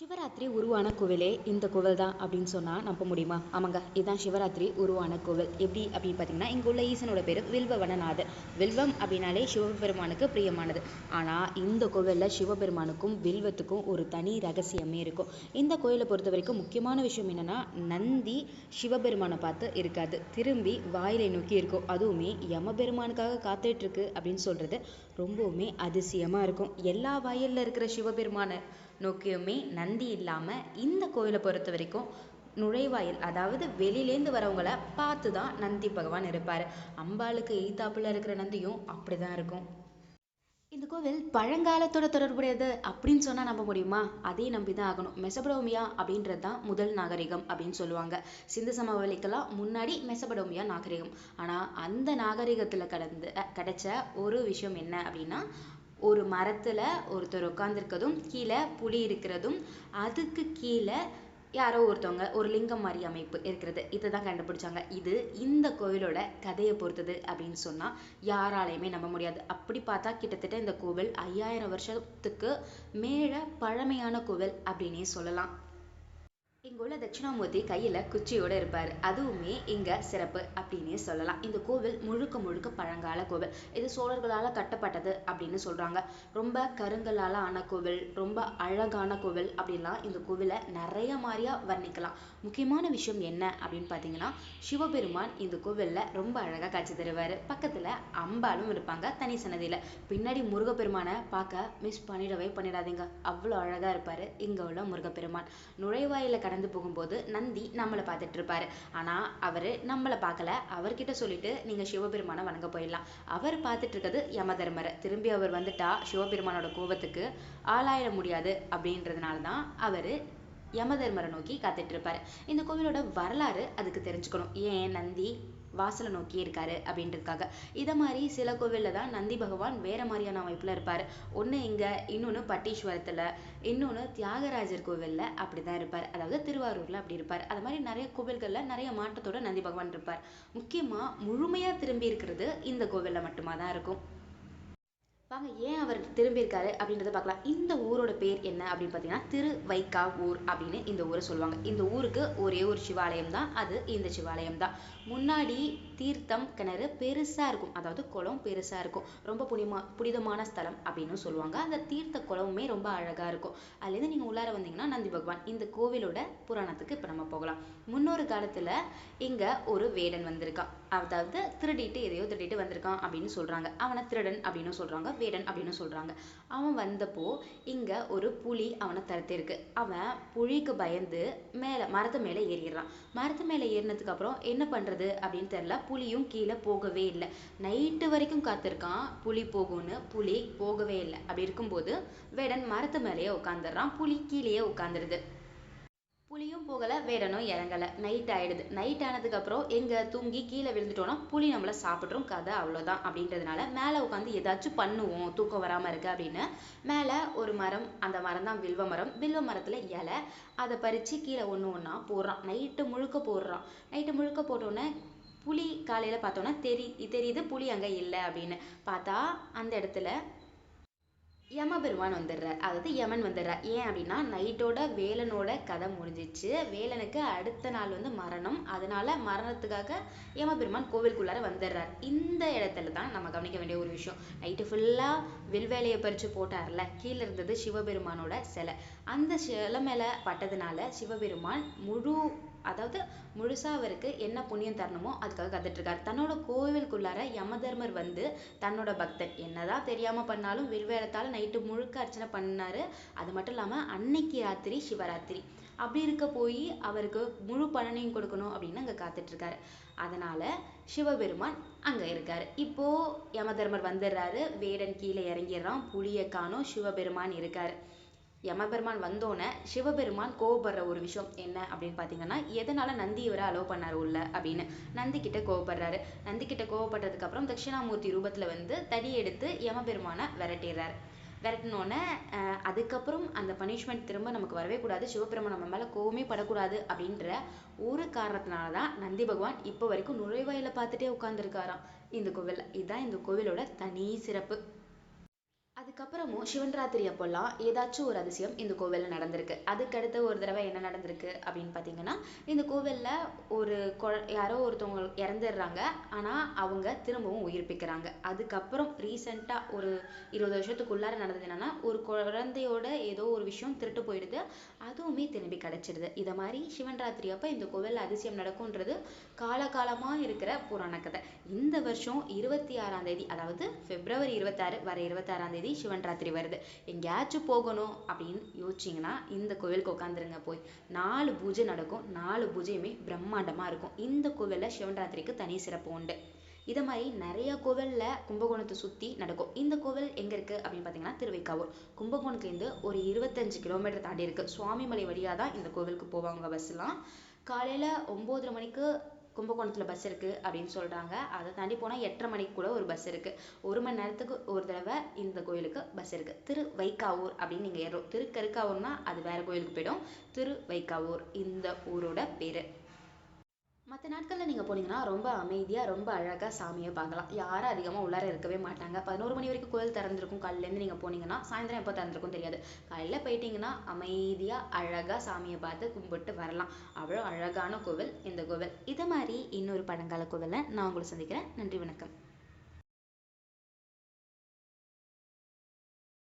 சிவராத்திரி உருவான கோவிலே இந்த கோவில் தான் அப்படின்னு சொன்னால் நம்ப முடியுமா? ஆமாங்க இதுதான் சிவராத்திரி உருவான கோவில். எப்படி? அப்படின்னு பார்த்தீங்கன்னா இங்கே உள்ள ஈசனோட பேர் வில்வவனநாதர். வில்வம் அப்படின்னாலே சிவபெருமானுக்கு பிரியமானது. ஆனால் இந்த கோவிலில் சிவபெருமானுக்கும் வில்வத்துக்கும் ஒரு தனி ரகசியமே இருக்கும். இந்த கோயிலை பொறுத்த வரைக்கும் முக்கியமான விஷயம் என்னென்னா நந்தி சிவபெருமானை பார்த்து இருக்காது. திரும்பி வாயிலை நோக்கி இருக்கும். அதுவுமே யமபெருமானுக்காக காத்துட்ருக்கு அப்படின்னு சொல்கிறது ரொம்பவுமே அதிசயமாக இருக்கும். எல்லா வாயிலில் இருக்கிற சிவபெருமானை நோக்கியுமே நந்தி இல்லாமல் இந்த கோயிலை பொறுத்த வரைக்கும் நுழைவாயில் அதாவது வெளியிலேருந்து வரவங்கள பார்த்து தான் நந்தி பகவான் இருப்பார். அம்பாளுக்கு எய்தாப்புல இருக்கிற நந்தியும் அப்படிதான் இருக்கும். இந்த கோவில் பழங்காலத்தோட தொடர்புடையது அப்படின்னு சொன்னா நம்ப முடியுமா? அதையும் நம்பி தான் ஆகணும். மெசபடோமியா அப்படின்றது தான் முதல் நாகரிகம் அப்படின்னு சொல்லுவாங்க. சிந்து சமவெளிக்கெல்லாம் முன்னாடி மெசபடோமியா நாகரிகம். ஆனா அந்த நாகரிகத்துல கடந்து கிடைச்ச ஒரு விஷயம் என்ன அப்படின்னா ஒரு மரத்துல ஒருத்தர் உட்கார்ந்திருக்கிறதும் கீழே புலி இருக்கிறதும் அதுக்கு கீழே யாரோ ஒருத்தவங்க ஒரு லிங்கம் மாதிரி அமைப்பு இருக்கிறது. இதை தான் கண்டுபிடிச்சாங்க. இது இந்த கோவிலோட கதையை பொறுத்தது அப்படின்னு சொன்னா யாராலையுமே நம்ப முடியாது. அப்படி பார்த்தா கிட்டத்தட்ட இந்த கோவில் ஐயாயிரம் வருஷத்துக்கு மேல பழமையான கோவில் அப்படின்னே சொல்லலாம். இங்கே உள்ள தட்சிணாமூர்த்தி கையில் குச்சியோடு இருப்பார். அதுவுமே இங்கே சிறப்பு அப்படின்னே சொல்லலாம். இந்த கோவில் முழுக்க முழுக்க பழங்கால கோவில். இது சோழர்களால் கட்டப்பட்டது அப்படின்னு சொல்கிறாங்க ரொம்ப கருங்கலால் ஆன கோவில் ரொம்ப அழகான கோவில் அப்படின்லாம் இந்த கோவிலை நிறைய மாதிரியா வர்ணிக்கலாம். முக்கியமான விஷயம் என்ன அப்படின்னு பார்த்தீங்கன்னா சிவபெருமான் இந்த கோவிலில் ரொம்ப அழகாக காட்சி தருவார். பக்கத்தில் அம்பாலும் இருப்பாங்க தனி சன்னதியில். பின்னாடி முருகப்பெருமானை பார்க்க மிஸ் பண்ணிடவே பண்ணிடாதீங்க. அவ்வளோ அழகாக இருப்பார் இங்கே உள்ள முருகப்பெருமான். நுழைவாயில கடந்து போகும்போது நந்தி நம்மளை பார்த்துட்டு இருப்பாரு ஆனா அவரு நம்மளை பார்க்கல. அவர்கிட்ட சொல்லிட்டு நீங்க சிவபெருமானை வணங்க போயிடலாம். அவர் பார்த்துட்டு இருக்கிறது யமதர்மர். திரும்பி அவர் வந்துட்டா சிவபெருமானோட கோபத்துக்கு ஆளாயிட முடியாது அப்படின்றதுனால தான் அவரு யமதர்மரை நோக்கி காத்துட்டு இருப்பாரு இந்த கோவிலோட வரலாறு அதுக்கு தெரிஞ்சுக்கணும். ஏன் நந்தி வாசலை நோக்கி இருக்காரு அப்படின்றதுக்காக. இதை மாதிரி சில கோவிலில் தான் நந்தி பகவான் வேற மாதிரியான அமைப்பில் இருப்பார். ஒன்று இங்கே இன்னொன்று பட்டீஸ்வரத்தில் இன்னொன்று தியாகராஜர் கோவிலில் அப்படி தான் இருப்பார். அதாவது திருவாரூரில் அப்படி இருப்பார். அது மாதிரி நிறைய கோவில்களில் நிறைய மாற்றத்தோட நந்தி பகவான் இருப்பார். முக்கியமாக முழுமையாக திரும்பி இருக்கிறது இந்த கோவிலில் மட்டுமா தான் இருக்கும். வாங்க ஏன் அவர் திரும்பியிருக்காரு அப்படின்றத பார்க்கலாம். இந்த ஊரோட பேர் என்ன அப்படின்னு பார்த்தீங்கன்னா திருவைக்காவூர் அப்படின்னு இந்த ஊரை சொல்லுவாங்க. இந்த ஊருக்கு ஒரே ஒரு சிவாலயம் தான் அது இந்த சிவாலயம் தான் முன்னாடி தீர்த்தம் கிணறு பெருசாக இருக்கும். அதாவது குளம் பெருசாக இருக்கும். ரொம்ப புனிமா புனிதமான ஸ்தலம் அப்படின்னு சொல்லுவாங்க. அந்த தீர்த்த குளமுமே ரொம்ப அழகாக இருக்கும். அதுலேருந்து நீங்கள் உள்ளார வந்தீங்கன்னா நந்தி பகவான் இந்த கோவிலோட புராணத்துக்கு இப்போ நம்ம போகலாம். முன்னொரு காலத்தில் இங்கே ஒரு வேடன் வந்திருக்கான் அதாவது திருடிட்டு எதையோ திருடிட்டு வந்திருக்கான் அப்படின்னு சொல்கிறாங்க அவனை திருடன் அப்படின்னு சொல்கிறாங்க வேடன் அப்படின்னு சொல்கிறாங்க அவன் வந்தப்போ இங்கே ஒரு புலி அவனை தரத்திருக்கு அவன் புலிக்கு பயந்து மேலே மரத்து மேலே ஏறிடுறான். மரத்து மேலே ஏறினதுக்கு அப்புறம் என்ன பண்ணுறது அப்படின்னு தெரில புலியும் கீழே போகவே இல்லை. நைட்டு வரைக்கும் காத்திருக்கான். புலி போகும்னு புலி போகவே இல்லை. அப்படி இருக்கும்போது வேடன் மரத்து மேலேயே உட்காந்துடுறான் புலி கீழேயே உட்காந்துருது புலியும் போகலை வேடனும் இறங்கலை. நைட் ஆகிடுது நைட் ஆனதுக்கப்புறம் எங்கே தூங்கி கீழே விழுந்துட்டோம்னா புலி நம்மள சாப்பிட்றோம் கதை அவ்வளோதான் அப்படின்றதுனால மேலே உட்காந்து ஏதாச்சும் பண்ணுவோம். தூக்கம் வராமல் இருக்குது அப்படின்னு. மேலே ஒரு மரம் அந்த மரம் தான் வில்வ மரம். வில்வ மரத்தில் இலை. அதை பறித்து கீழே ஒன்று ஒன்றா போடுறான். நைட்டு முழுக்க போடுறான். நைட்டு முழுக்க போட்டோன்னே புலி காலையில் பார்த்தோன்னா தெரி தெரியுது புலி அங்கே இல்லை அப்படின்னு. பார்த்தா அந்த இடத்துல யமபெருமான் வந்துடுறார். அதாவது யமன் வந்துடுறார். ஏன் அப்படின்னா நைட்டோட வேலனோட கதை முடிஞ்சிச்சு. வேலனுக்கு அடுத்த நாள் வந்து மரணம். அதனால மரணத்துக்காக யமபெருமான் கோவிலுக்குள்ளார வந்துடுறார். இந்த இடத்துல தான் நம்ம கவனிக்க வேண்டிய ஒரு விஷயம். நைட்டு ஃபுல்லாக வில்வேலையை பறித்து போட்டார்ல. கீழே இருந்தது சிவபெருமானோட சிலை. அந்த சிலை மேலே பட்டதுனால சிவபெருமான் முழு அதாவது முழுசாக அவருக்கு என்ன புண்ணியம் தரணுமோ அதுக்காக கத்துட்டு தன்னோட கோவிலுக்குள்ளார யமதர்மர் வந்து தன்னோட பக்தன் என்னதான் தெரியாமல் பண்ணாலும் வில்வேலத்தால நைட்டு முழுக்க அர்ச்சனை பண்ணார். அது மட்டும் இல்லாமல் அன்னைக்கு ராத்திரி சிவராத்திரி. அப்படி இருக்க போய் அவருக்கு முழு பலனையும் கொடுக்கணும் அப்படின்னு அங்கே காத்துட்ருக்காரு. அதனால் சிவபெருமான் அங்கே இருக்கார். இப்போது யமதர்மர் வந்துடுறாரு வேடன் கீழே இறங்கிடுறான் புலியை காணோம் சிவபெருமான் இருக்கார். யமபெருமான் வந்தோன்னே சிவபெருமான் கோவப்படுற ஒரு விஷயம் என்ன அப்படின்னு பார்த்தீங்கன்னா எதனால நந்தி இவரை அலோவ் பண்ணார் உள்ள அப்படின்னு. நந்தி கிட்ட கோவப்படுறாரு. நந்தி கிட்ட கோவப்படுறதுக்கு அப்புறம் தட்சிணாமூர்த்தி ரூபத்தில் வந்து தடி எடுத்து யமபெருமானை விரட்டிடுறாரு. விரட்டினோடனே அதுக்கப்புறம் அந்த பனிஷ்மெண்ட் திரும்ப நமக்கு வரவே கூடாது. சிவபெருமான் நம்ம மேலே கோவமே படக்கூடாது அப்படின்ற ஒரு காரணத்தினால தான் நந்தி பகவான் இப்போ வரைக்கும் நுழைவாயில பார்த்துட்டே உட்காந்துருக்காராம் இந்த கோவிலில். இதுதான் இந்த கோவிலோட தனி சிறப்பு. அதுக்கப்புறமும் சிவன் ராத்திரி அப்போல்லாம் ஏதாச்சும் ஒரு அதிசயம் இந்த கோவிலில் நடந்திருக்கு. அதுக்கடுத்து ஒரு தடவை என்ன நடந்திருக்கு அப்படின்னு பார்த்தீங்கன்னா இந்த கோவிலில் ஒரு கொ யாரோ ஒருத்தவங்க இறந்துடுறாங்க. ஆனால் அவங்க திரும்பவும் உயிர்ப்பிக்கிறாங்க அதுக்கப்புறம் ரீசெண்டாக ஒரு இருபது வருஷத்துக்குள்ளார நடந்தது என்னென்னா ஒரு குழந்தையோட ஏதோ ஒரு விஷயம் திருட்டு போயிடுது. அதுவுமே திரும்பி கிடச்சிடுது. இதை மாதிரி சிவன் ராத்திரி அப்போ இந்த கோவிலில் அதிசயம் நடக்கும்ன்றது காலகாலமாக இருக்கிற புராண கதை. இந்த வருஷம் இருபத்தி ஆறாம் தேதி அதாவது பிப்ரவரி இருபத்தாறு வர இருபத்தாறாம் தேதி சிவன் ராத்திரி வருது. எங்கேயாச்சும் போகணும் அப்படின்னு யோசிச்சிங்கன்னா இந்த கோவிலுக்கு உட்காந்துருங்க போய். நாலு பூஜை நடக்கும். நாலு பூஜையுமே பிரம்மாண்டமாக இருக்கும். இந்த கோவிலில் சிவன் ராத்திரிக்கு தனி சிறப்பு உண்டு. இதை மாதிரி நிறைய கோவிலில் கும்பகோணத்தை சுற்றி நடக்கும். இந்த கோவில் எங்கே இருக்குது அப்படின்னு பார்த்தீங்கன்னா திருவைக்காவூர். கும்பகோணத்துலேருந்து ஒரு இருபத்தஞ்சு கிலோமீட்டர் தாண்டி இருக்குது சுவாமிமலை வழியாக தான் இந்த கோவிலுக்கு போவாங்க பஸ்லாம். காலையில் ஒம்போதரை மணிக்கு கும்பகோணத்துல பஸ் இருக்கு அப்படின்னு சொல்றாங்க. அதை தாண்டி போனா எட்டரை மணிக்கு கூட ஒரு பஸ் இருக்கு. ஒரு மணி நேரத்துக்கு ஒரு தடவை இந்த கோயிலுக்கு பஸ் இருக்கு. திருவைக்காவூர் அப்படின்னு நீங்க ஏறும் திருக்கருக்காவூர்னா அது வேற கோயிலுக்கு போயிடும். திருவைக்காவூர் இந்த ஊரோட பேரு. மற்ற நாட்களில் நீங்கள் போனீங்கன்னா ரொம்ப அமைதியாக ரொம்ப அழகாக சாமியை பார்க்கலாம். யாரும் அதிகமாக உள்ளார இருக்கவே மாட்டாங்க. பதினோரு மணி வரைக்கும் கோயில் திறந்திருக்கும். காலையிலேருந்து நீங்கள் போனீங்கன்னா சாயந்தரம் எப்போ திறந்திருக்கும் தெரியாது. காலையில் போயிட்டீங்கன்னா அமைதியாக அழகாக சாமியை பார்த்து கும்பிட்டு வரலாம். அவ்வளோ அழகான கோவில் இந்த கோவில். இதை மாதிரி இன்னொரு பழங்கால கோவிலில் நான் உங்களை சந்திக்கிறேன். நன்றி வணக்கம்.